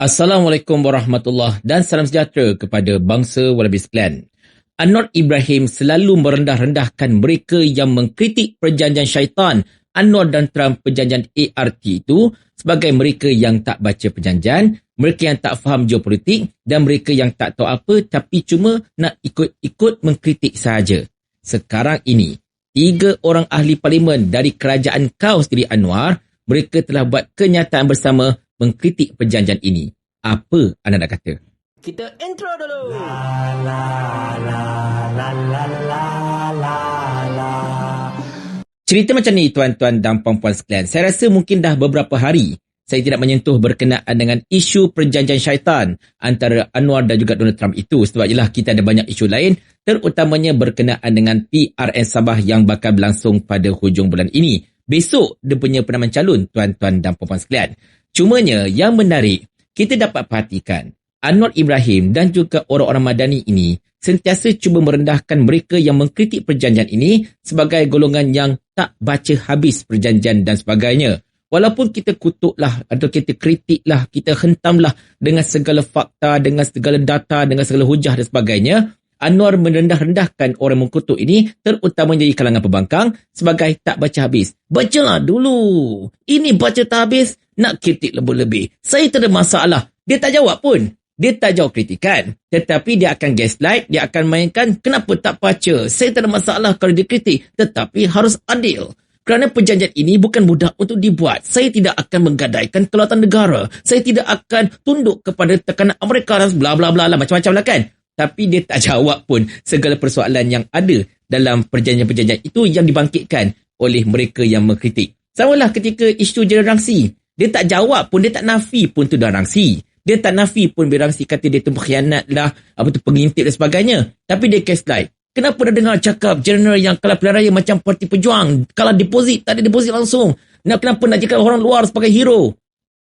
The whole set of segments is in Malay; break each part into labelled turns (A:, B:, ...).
A: Assalamualaikum warahmatullahi dan salam sejahtera kepada bangsa Wallaby sekalian. Anwar Ibrahim selalu merendah-rendahkan mereka yang mengkritik perjanjian syaitan Anwar dan Trump perjanjian ART itu sebagai mereka yang tak baca perjanjian, mereka yang tak faham geopolitik dan mereka yang tak tahu apa tapi cuma nak ikut-ikut mengkritik sahaja. Sekarang ini, tiga orang ahli parlimen dari kerajaan kaos diri Anwar, mereka telah buat kenyataan bersama mengkritik perjanjian ini. Apa anda nak kata?
B: Kita intro dulu.
C: La la la la la la la la.
A: Cerita macam ni tuan-tuan dan puan-puan sekalian. Saya rasa mungkin dah beberapa hari saya tidak menyentuh berkenaan dengan isu perjanjian syaitan antara Anwar dan juga Donald Trump itu. Sebab jelah kita ada banyak isu lain terutamanya berkenaan dengan PRN Sabah yang bakal berlangsung pada hujung bulan ini. Besok dia punya penamaan calon tuan-tuan dan puan-puan sekalian. Cumanya yang menarik, kita dapat perhatikan Anwar Ibrahim dan juga orang-orang Madani ini sentiasa cuba merendahkan mereka yang mengkritik perjanjian ini sebagai golongan yang tak baca habis perjanjian dan sebagainya. Walaupun kita kutuklah atau kita kritiklah, kita hentamlah dengan segala fakta, dengan segala data, dengan segala hujah dan sebagainya, Anwar merendah-rendahkan orang mengkutuk ini terutamanya di kalangan pembangkang sebagai tak baca habis. Bacalah dulu. Ini baca tak habis, nak kritik lebih-lebih. Saya tak ada masalah. Dia tak jawab pun. Dia tak jawab kritikan. Tetapi dia akan gaslight, dia akan mainkan kenapa tak baca. Saya tak ada masalah kalau dia kritik. Tetapi harus adil. Kerana perjanjian ini bukan mudah untuk dibuat. Saya tidak akan menggadaikan kelautan negara. Saya tidak akan tunduk kepada tekanan Amerika dan bla bla bla macam-macam lah kan tapi dia tak jawab pun segala persoalan yang ada dalam perjanjian-perjanjian itu yang dibangkitkan oleh mereka yang mengkritik. Sama lah ketika isu jenis rangsi. Dia tak jawab pun, dia tak nafi pun tu dah rangsi. Dia tak nafi pun berangsi kata dia tu berkhianat lah, apa tu pengintip dan sebagainya. Tapi dia case slide. Kenapa dah dengar cakap general yang kalah pilihan raya macam parti pejuang, kalah deposit, tak ada deposit langsung. Nah, kenapa nak cakap orang luar sebagai hero?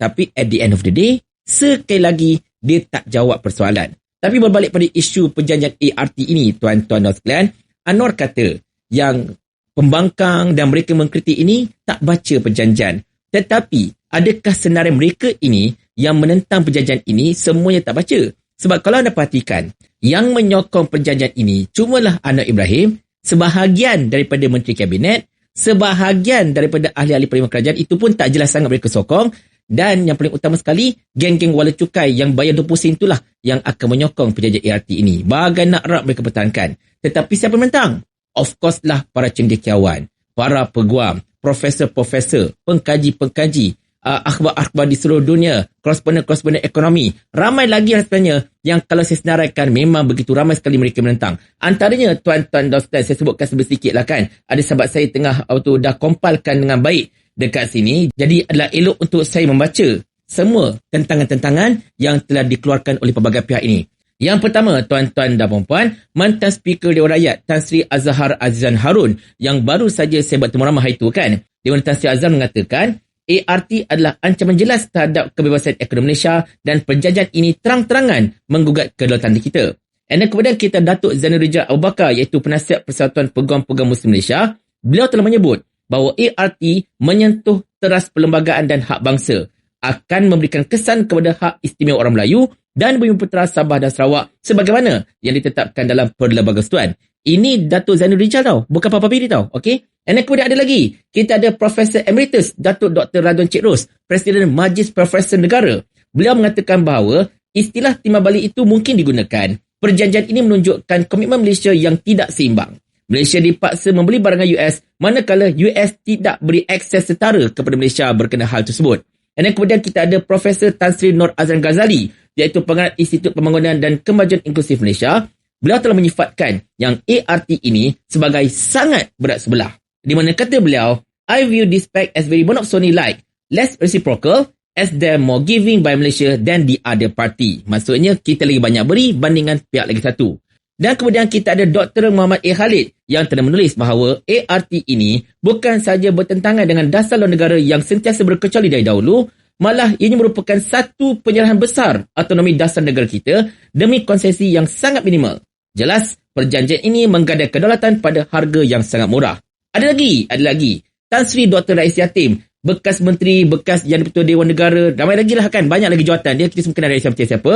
A: Tapi at the end of the day, sekali lagi, dia tak jawab persoalan. Tapi berbalik pada isu perjanjian ART ini, tuan-tuan dan sekalian, Anwar kata yang pembangkang dan mereka mengkritik ini tak baca perjanjian. Tetapi, adakah senarai mereka ini yang menentang perjanjian ini semuanya tak baca? Sebab kalau anda perhatikan, yang menyokong perjanjian ini cumalah Anwar Ibrahim, sebahagian daripada Menteri Kabinet, sebahagian daripada ahli-ahli Parlimen Kerajaan itu pun tak jelas sangat mereka sokong dan yang paling utama sekali, geng-geng wala cukai yang bayar 20 sen itulah yang akan menyokong penjajah ART ini. Bagai nak rap mereka pertahankan. Tetapi siapa menentang? Of course lah para cendekiawan, para peguam, profesor-profesor, pengkaji-pengkaji, uh, akhbar-akhbar di seluruh dunia, korresponden-korresponden ekonomi. Ramai lagi sebenarnya yang kalau saya senaraikan memang begitu ramai sekali mereka menentang. Antaranya tuan-tuan dan saya sebutkan sedikit lah kan. Ada sahabat saya tengah uh, tu dah kompalkan dengan baik dekat sini. Jadi adalah elok untuk saya membaca semua tentangan-tentangan yang telah dikeluarkan oleh pelbagai pihak ini. Yang pertama, tuan-tuan dan puan-puan, mantan Speaker Dewan Rakyat Tan Sri Azhar Azizan Harun yang baru saja saya buat temu ramah itu kan. Dewan Tan Sri Azhar mengatakan, ART adalah ancaman jelas terhadap kebebasan ekonomi Malaysia dan perjanjian ini terang-terangan menggugat kedaulatan kita. Dan kemudian kita Datuk Zainul Rijal Abu Bakar iaitu penasihat Persatuan Peguam-Peguam Muslim Malaysia, beliau telah menyebut bahawa ART menyentuh teras perlembagaan dan hak bangsa akan memberikan kesan kepada hak istimewa orang Melayu dan Bumi Putera Sabah dan Sarawak sebagaimana yang ditetapkan dalam Perlembagaan Persekutuan. Ini Datuk Zainul Rijal tau, bukan Papa Piri tau. Okay? Dan kemudian ada lagi, kita ada Profesor Emeritus Datuk Dr. Radon Cik Ros, Presiden Majlis Profesor Negara. Beliau mengatakan bahawa istilah timah balik itu mungkin digunakan. Perjanjian ini menunjukkan komitmen Malaysia yang tidak seimbang. Malaysia dipaksa membeli barangan US manakala US tidak beri akses setara kepada Malaysia berkenaan hal tersebut. Dan kemudian kita ada Profesor Tan Sri Nur Azlan Ghazali iaitu pengarah Institut Pembangunan dan Kemajuan Inklusif Malaysia. Beliau telah menyifatkan yang ART ini sebagai sangat berat sebelah. Di mana kata beliau, I view this pact as very monopsony-like, less reciprocal as there more giving by Malaysia than the other party. Maksudnya, kita lagi banyak beri bandingan pihak lagi satu. Dan kemudian kita ada Dr. Muhammad A. Khalid yang telah menulis bahawa ART ini bukan sahaja bertentangan dengan dasar luar negara yang sentiasa berkecuali dari dahulu, malah ini merupakan satu penyerahan besar autonomi dasar negara kita demi konsesi yang sangat minimal. Jelas, perjanjian ini menggadai kedaulatan pada harga yang sangat murah. Ada lagi, ada lagi. Tan Sri Dr. Rais Yatim bekas menteri, bekas yang betul Dewan Negara, ramai lagi lah kan, banyak lagi jawatan dia, kita semua kenal dari siapa-siapa.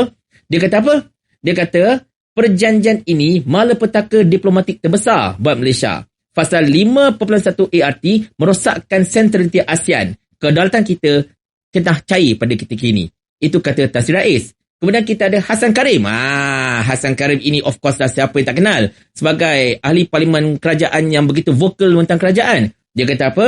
A: Dia kata apa? Dia kata, perjanjian ini malapetaka diplomatik terbesar buat Malaysia. Pasal 5.1 ART merosakkan sentraliti ASEAN. Kedaulatan kita kena cair pada ketika ini. Itu kata Tan Sri Rais. Kemudian kita ada Hasan Karim. Ah, Hasan Karim ini of course lah siapa yang tak kenal. Sebagai ahli parlimen kerajaan yang begitu vokal tentang kerajaan. Dia kata apa?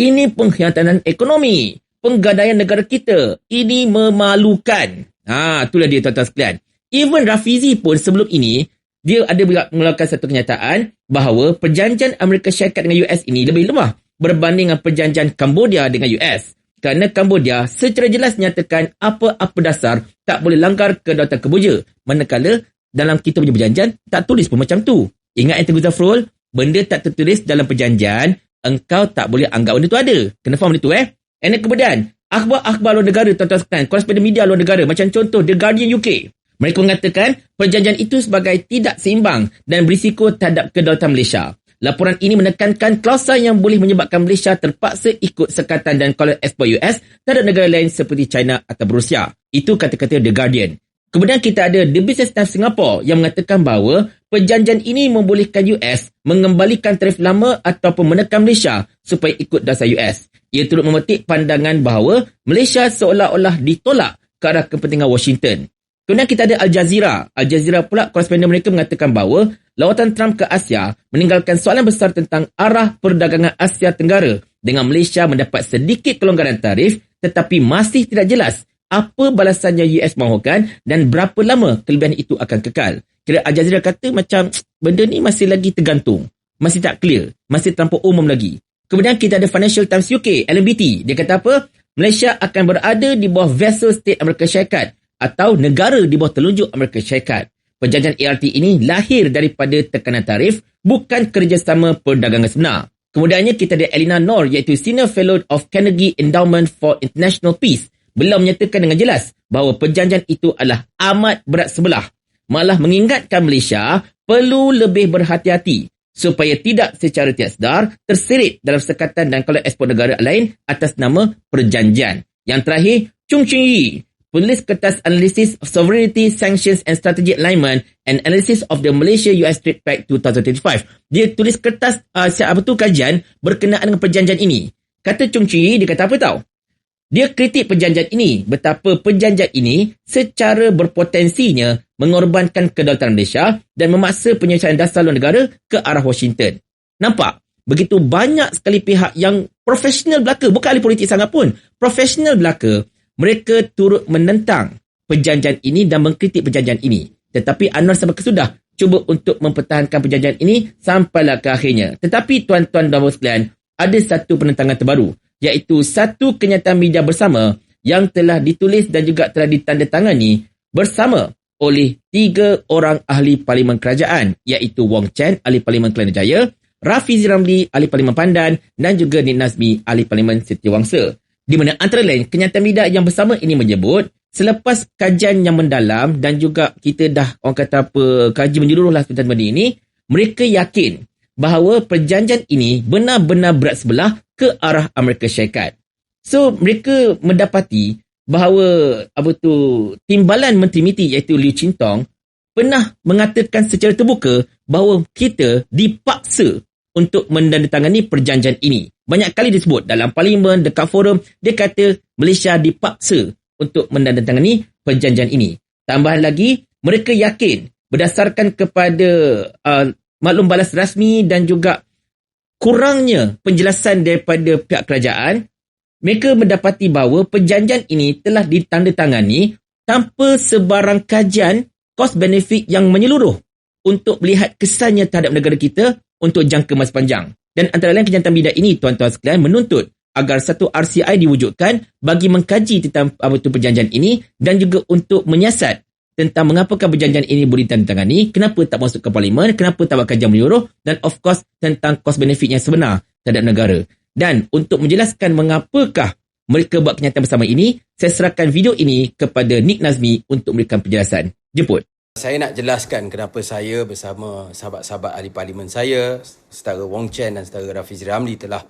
A: Ini pengkhianatan ekonomi. Penggadaian negara kita. Ini memalukan. Ah, itulah dia tuan-tuan sekalian. Even Rafizi pun sebelum ini, dia ada melakukan satu kenyataan bahawa perjanjian Amerika Syarikat dengan US ini lebih lemah berbanding dengan perjanjian Cambodia dengan US kerana Cambodia secara jelas nyatakan apa-apa dasar tak boleh langgar kedaulatan Kemboja. Manakala dalam kita punya perjanjian tak tulis pun macam tu. Ingat Enter Zafrul, benda tak tertulis dalam perjanjian, engkau tak boleh anggap benda tu ada. Kena faham benda tu eh. And kemudian, akhbar-akhbar luar negara tuan-tuan sekalian, koresponden media luar negara macam contoh The Guardian UK. Mereka mengatakan perjanjian itu sebagai tidak seimbang dan berisiko terhadap kedaulatan Malaysia. Laporan ini menekankan klausa yang boleh menyebabkan Malaysia terpaksa ikut sekatan dan kolon ekspor US terhadap negara lain seperti China atau Rusia. Itu kata-kata The Guardian. Kemudian kita ada The Business Times Singapore yang mengatakan bahawa perjanjian ini membolehkan US mengembalikan tarif lama ataupun menekan Malaysia supaya ikut dasar US. Ia turut memetik pandangan bahawa Malaysia seolah-olah ditolak ke arah kepentingan Washington. Kemudian kita ada Al Jazeera. Al Jazeera pula koresponden mereka mengatakan bahawa lawatan Trump ke Asia meninggalkan soalan besar tentang arah perdagangan Asia Tenggara dengan Malaysia mendapat sedikit kelonggaran tarif tetapi masih tidak jelas apa balasannya US mahukan dan berapa lama kelebihan itu akan kekal. Kira Al Jazeera kata macam benda ni masih lagi tergantung. Masih tak clear. Masih terlampau umum lagi. Kemudian kita ada Financial Times UK, LMBT. Dia kata apa? Malaysia akan berada di bawah vessel state Amerika Syarikat atau negara di bawah telunjuk Amerika Syarikat. Perjanjian ART ini lahir daripada tekanan tarif, bukan kerjasama perdagangan sebenar. Kemudiannya kita ada Elina Nor iaitu Senior Fellow of Carnegie Endowment for International Peace. Beliau menyatakan dengan jelas bahawa perjanjian itu adalah amat berat sebelah. Malah mengingatkan Malaysia perlu lebih berhati-hati supaya tidak secara tidak sedar tersirit dalam sekatan dan kalau ekspor negara lain atas nama perjanjian. Yang terakhir, Chung Ching Yi penulis kertas Analysis of Sovereignty, Sanctions and Strategic Alignment and Analysis of the Malaysia-US Trade Pact 2025. Dia tulis kertas uh, apa tu kajian berkenaan dengan perjanjian ini. Kata Chung Chi, dia kata apa tahu? Dia kritik perjanjian ini, betapa perjanjian ini secara berpotensinya mengorbankan kedaulatan Malaysia dan memaksa penyelesaian dasar luar negara ke arah Washington. Nampak? Begitu banyak sekali pihak yang profesional belaka, bukan ahli politik sangat pun, profesional belaka mereka turut menentang perjanjian ini dan mengkritik perjanjian ini. Tetapi Anwar sampai kesudah cuba untuk mempertahankan perjanjian ini sampailah ke akhirnya. Tetapi tuan-tuan dan sekalian, ada satu penentangan terbaru iaitu satu kenyataan media bersama yang telah ditulis dan juga telah ditandatangani bersama oleh tiga orang ahli parlimen kerajaan iaitu Wong Chen, ahli parlimen Kelana Jaya, Rafizi Ramli, ahli parlimen Pandan dan juga Nik Nazmi, ahli parlimen Setiawangsa di mana antara lain kenyataan media yang bersama ini menyebut selepas kajian yang mendalam dan juga kita dah orang kata apa kaji menyeluruh lah tentang benda ini mereka yakin bahawa perjanjian ini benar-benar berat sebelah ke arah Amerika Syarikat. So mereka mendapati bahawa apa tu timbalan Menteri MITI iaitu Liu Chintong pernah mengatakan secara terbuka bahawa kita dipaksa untuk menandatangani perjanjian ini. Banyak kali disebut dalam parlimen, dekat forum, dia kata Malaysia dipaksa untuk menandatangani perjanjian ini. Tambahan lagi, mereka yakin berdasarkan kepada uh, maklum balas rasmi dan juga kurangnya penjelasan daripada pihak kerajaan, mereka mendapati bahawa perjanjian ini telah ditandatangani tanpa sebarang kajian kos benefit yang menyeluruh untuk melihat kesannya terhadap negara kita untuk jangka masa panjang. Dan antara lain kenyataan bidak ini, tuan-tuan sekalian, menuntut agar satu RCI diwujudkan bagi mengkaji tentang apa itu perjanjian ini dan juga untuk menyiasat tentang mengapakah perjanjian ini boleh ditandatangani, kenapa tak masuk ke parlimen, kenapa tak buat kajian menyeluruh dan of course tentang cost benefit yang sebenar terhadap negara. Dan untuk menjelaskan mengapakah mereka buat kenyataan bersama ini, saya serahkan video ini kepada Nick Nazmi untuk memberikan penjelasan. Jemput.
D: Saya nak jelaskan kenapa saya bersama sahabat-sahabat ahli parlimen saya, setara Wong Chen dan setara Rafiz Ramli telah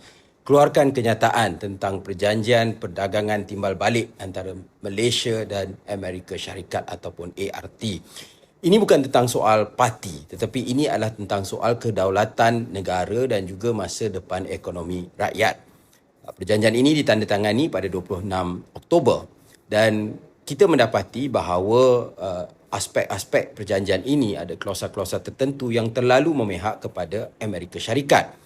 D: keluarkan kenyataan tentang perjanjian perdagangan timbal balik antara Malaysia dan Amerika Syarikat ataupun ART. Ini bukan tentang soal parti tetapi ini adalah tentang soal kedaulatan negara dan juga masa depan ekonomi rakyat. Perjanjian ini ditandatangani pada 26 Oktober dan kita mendapati bahawa uh, aspek-aspek perjanjian ini ada klausa-klausa tertentu yang terlalu memihak kepada Amerika Syarikat.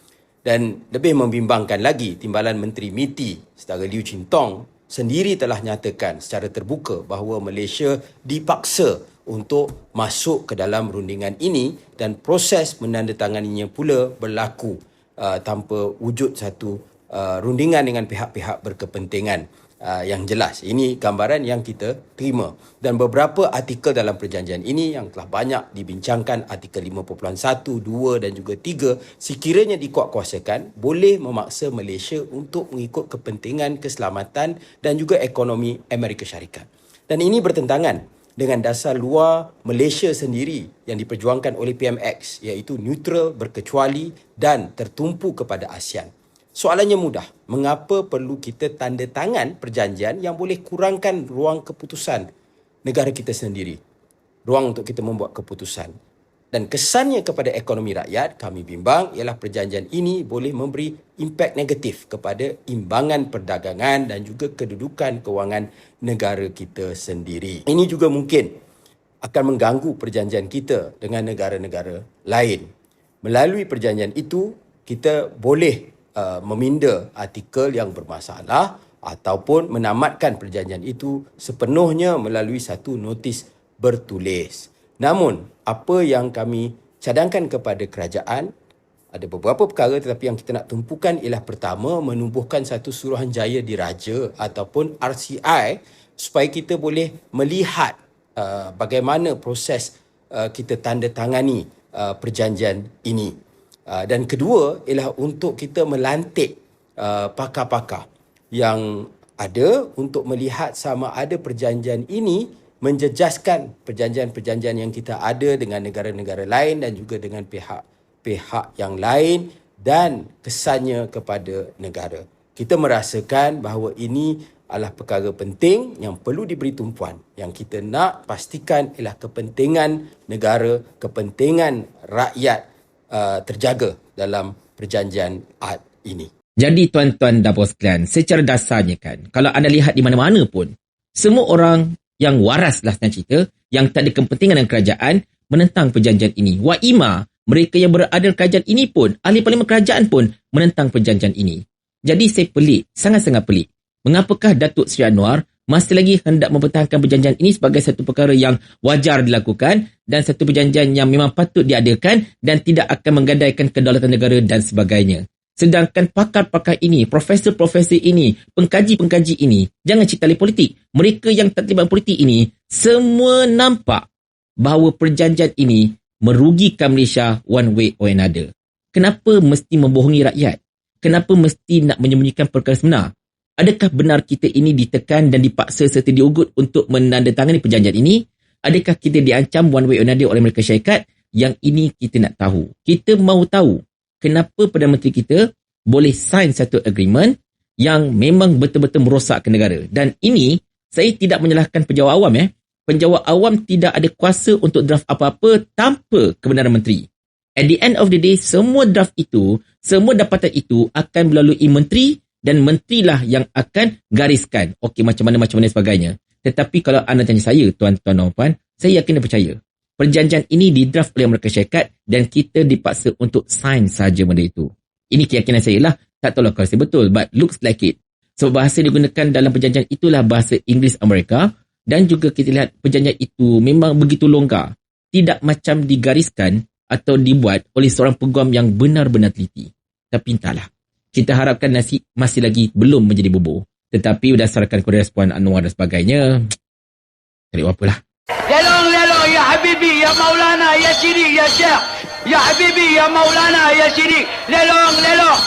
D: Dan lebih membimbangkan lagi, Timbalan Menteri MITI, Saudara Liu Chintong, sendiri telah nyatakan secara terbuka bahawa Malaysia dipaksa untuk masuk ke dalam rundingan ini dan proses menandatanganinya pula berlaku uh, tanpa wujud satu uh, rundingan dengan pihak-pihak berkepentingan uh, yang jelas. Ini gambaran yang kita terima. Dan beberapa artikel dalam perjanjian ini yang telah banyak dibincangkan, artikel 5.1, 2 dan juga 3, sekiranya dikuatkuasakan, boleh memaksa Malaysia untuk mengikut kepentingan keselamatan dan juga ekonomi Amerika Syarikat. Dan ini bertentangan dengan dasar luar Malaysia sendiri yang diperjuangkan oleh PMX iaitu neutral, berkecuali dan tertumpu kepada ASEAN. Soalannya mudah, mengapa perlu kita tanda tangan perjanjian yang boleh kurangkan ruang keputusan negara kita sendiri? Ruang untuk kita membuat keputusan dan kesannya kepada ekonomi rakyat kami bimbang ialah perjanjian ini boleh memberi impak negatif kepada imbangan perdagangan dan juga kedudukan kewangan negara kita sendiri. Ini juga mungkin akan mengganggu perjanjian kita dengan negara-negara lain. Melalui perjanjian itu kita boleh uh, meminda artikel yang bermasalah ataupun menamatkan perjanjian itu sepenuhnya melalui satu notis bertulis. Namun, apa yang kami cadangkan kepada kerajaan, ada beberapa perkara tetapi yang kita nak tumpukan ialah pertama, menubuhkan satu suruhanjaya diraja ataupun RCI supaya kita boleh melihat uh, bagaimana proses uh, kita tanda tangani uh, perjanjian ini. Uh, dan kedua ialah untuk kita melantik uh, pakar-pakar yang ada untuk melihat sama ada perjanjian ini menjejaskan perjanjian-perjanjian yang kita ada dengan negara-negara lain dan juga dengan pihak-pihak yang lain dan kesannya kepada negara. Kita merasakan bahawa ini adalah perkara penting yang perlu diberi tumpuan. Yang kita nak pastikan ialah kepentingan negara, kepentingan rakyat uh, terjaga dalam perjanjian AD ini.
A: Jadi tuan-tuan dan sekalian, secara dasarnya kan, kalau anda lihat di mana-mana pun, semua orang yang waras lah cerita, yang tak ada kepentingan dengan kerajaan, menentang perjanjian ini. Wa ima, mereka yang berada dalam kerajaan ini pun, ahli parlimen kerajaan pun menentang perjanjian ini. Jadi saya pelik, sangat-sangat pelik. Mengapakah Datuk Seri Anwar masih lagi hendak mempertahankan perjanjian ini sebagai satu perkara yang wajar dilakukan dan satu perjanjian yang memang patut diadakan dan tidak akan menggadaikan kedaulatan negara dan sebagainya. Sedangkan pakar-pakar ini, profesor-profesor ini, pengkaji-pengkaji ini, jangan cerita lagi politik. Mereka yang terlibat politik ini, semua nampak bahawa perjanjian ini merugikan Malaysia one way or another. Kenapa mesti membohongi rakyat? Kenapa mesti nak menyembunyikan perkara sebenar? Adakah benar kita ini ditekan dan dipaksa serta diugut untuk menandatangani perjanjian ini? Adakah kita diancam one way or another oleh Amerika Syarikat? Yang ini kita nak tahu. Kita mahu tahu kenapa Perdana Menteri kita boleh sign satu agreement yang memang betul-betul merosakkan negara. Dan ini, saya tidak menyalahkan penjawat awam. Eh. Penjawat awam tidak ada kuasa untuk draft apa-apa tanpa kebenaran menteri. At the end of the day, semua draft itu, semua dapatan itu akan melalui menteri dan menteri lah yang akan gariskan. Okey, macam mana, macam mana sebagainya. Tetapi kalau anda tanya saya, tuan-tuan dan puan, saya yakin dan percaya perjanjian ini didraft oleh Amerika Syarikat dan kita dipaksa untuk sign saja benda itu. Ini keyakinan saya lah. Tak tahu lah kalau saya betul, but looks like it. So bahasa digunakan dalam perjanjian itulah bahasa Inggeris Amerika dan juga kita lihat perjanjian itu memang begitu longgar. Tidak macam digariskan atau dibuat oleh seorang peguam yang benar-benar teliti. Tapi entahlah kita harapkan nasi masih lagi belum menjadi bubur. Tetapi berdasarkan kepada respon Anwar dan sebagainya, tak ada apa lah.
B: Lelong, lelong, ya Habibi, ya Maulana, ya Syirik, ya Syekh. Ya Habibi, ya Maulana, ya Syirik. Lelong, lelong.